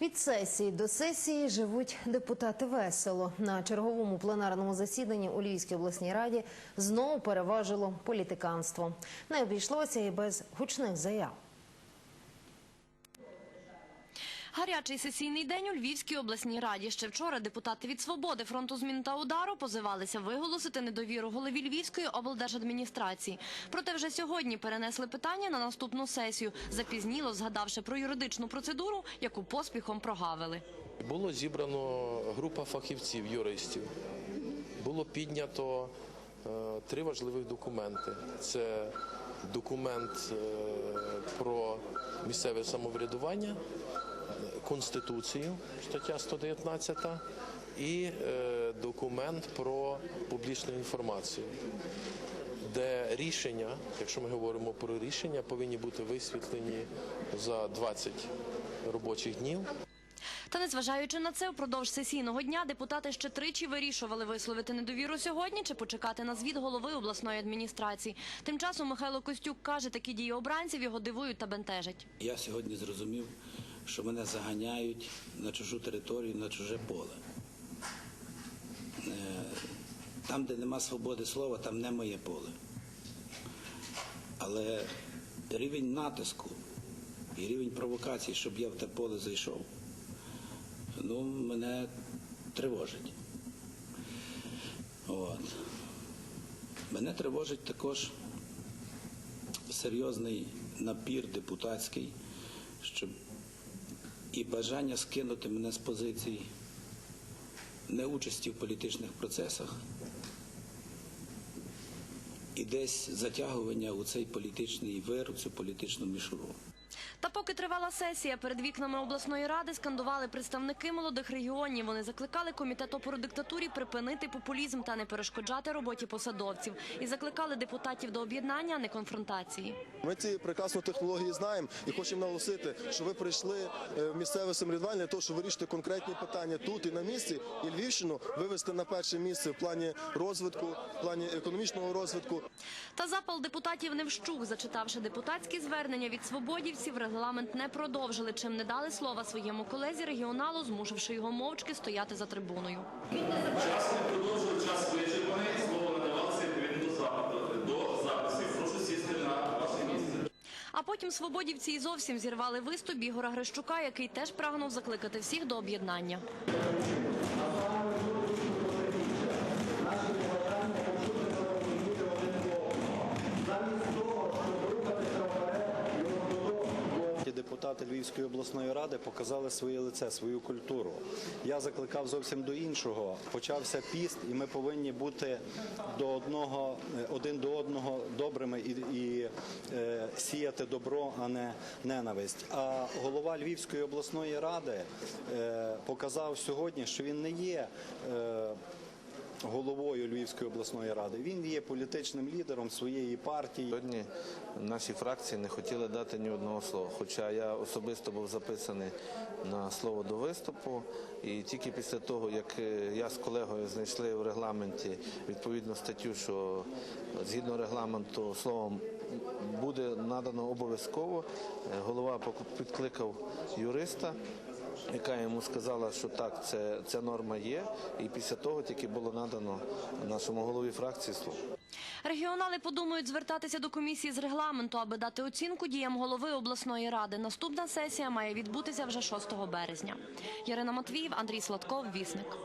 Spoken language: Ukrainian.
Від сесії до сесії живуть депутати весело. На черговому пленарному засіданні у Львівській обласній раді знову переважило політиканство. Не обійшлося і без гучних заяв. Гарячий сесійний день у Львівській обласній раді. Ще вчора депутати від «Свободи», фронту змін та удару позивалися виголосити недовіру голові Львівської облдержадміністрації. Проте вже сьогодні перенесли питання на наступну сесію, запізніло згадавши про юридичну процедуру, яку поспіхом прогавили. Було зібрано група фахівців, юристів. Було піднято е, три важливих документи. Це документ е, про місцеве самоврядування, Конституцію, стаття 119, і е, документ про публічну інформацію, де рішення, якщо ми говоримо про рішення, повинні бути висвітлені за 20 робочих днів. Та незважаючи на це, впродовж сесійного дня депутати ще тричі вирішували висловити недовіру сьогодні чи почекати на звіт голови обласної адміністрації. Тим часом Михайло Костюк каже, такі дії обранців його дивують та бентежать. Я сьогодні зрозумів, що мене заганяють на чужу територію, на чуже поле. Е, Там, де нема свободи слова, там не моє поле. Але рівень натиску і рівень провокацій, щоб я в те поле зайшов, ну, мене тривожить. От. Мене тривожить також серйозний напір депутатський, щоб і бажання скинути мене з позицій неучасті в політичних процесах і десь затягування у цей політичний вир, у цю політичну мішуру. Та поки тривала сесія, перед вікнами обласної ради скандували представники молодих регіонів. Вони закликали комітет опору диктатурі припинити популізм та не перешкоджати роботі посадовців. І закликали депутатів до об'єднання, а не конфронтації. Ми ці прекрасну технології знаємо і хочемо наголосити, що ви прийшли е, в місцеве самоврядування для того, щоб вирішити конкретні питання тут і на місці, і Львівщину вивести на перше місце в плані розвитку, в плані економічного розвитку. Та запал депутатів не вщух. Зачитавши депутатські звернення від свободівців, регламент не продовжили, чим не дали слова своєму колезі регіоналу, змусивши його мовчки стояти за трибуною. Час не продовжує, час вичерпаний. Слово надавалося відповідно запиту до записів. Прошу сісти на ваше місце. А потім свободівці і зовсім зірвали виступ Ігора Грищука, який теж прагнув закликати всіх до об'єднання. Депутати Львівської обласної ради показали своє лице, свою культуру. Я закликав зовсім до іншого. Почався піст, і ми повинні бути до одного е, один до одного добрими і, і е, сіяти добро, а не ненависть. А голова Львівської обласної ради е, показав сьогодні, що він не є. Е, Головою Львівської обласної ради він є політичним лідером своєї партії. Сьогодні наші фракції не хотіли дати ні одного слова. Хоча я особисто був записаний на слово до виступу, і тільки після того, як е, я з колегою знайшли в регламенті відповідну статтю, що згідно регламенту словом буде надано обов'язково, е, голова підкликав юриста. Яка йому сказала, що так, це, ця норма є, і після того тільки було надано нашому голові фракції слово. Регіонали подумають звертатися до комісії з регламенту, аби дати оцінку діям голови обласної ради. Наступна сесія має відбутися вже 6 березня. Ярина Матвіїв, Андрій Сладков, Вісник.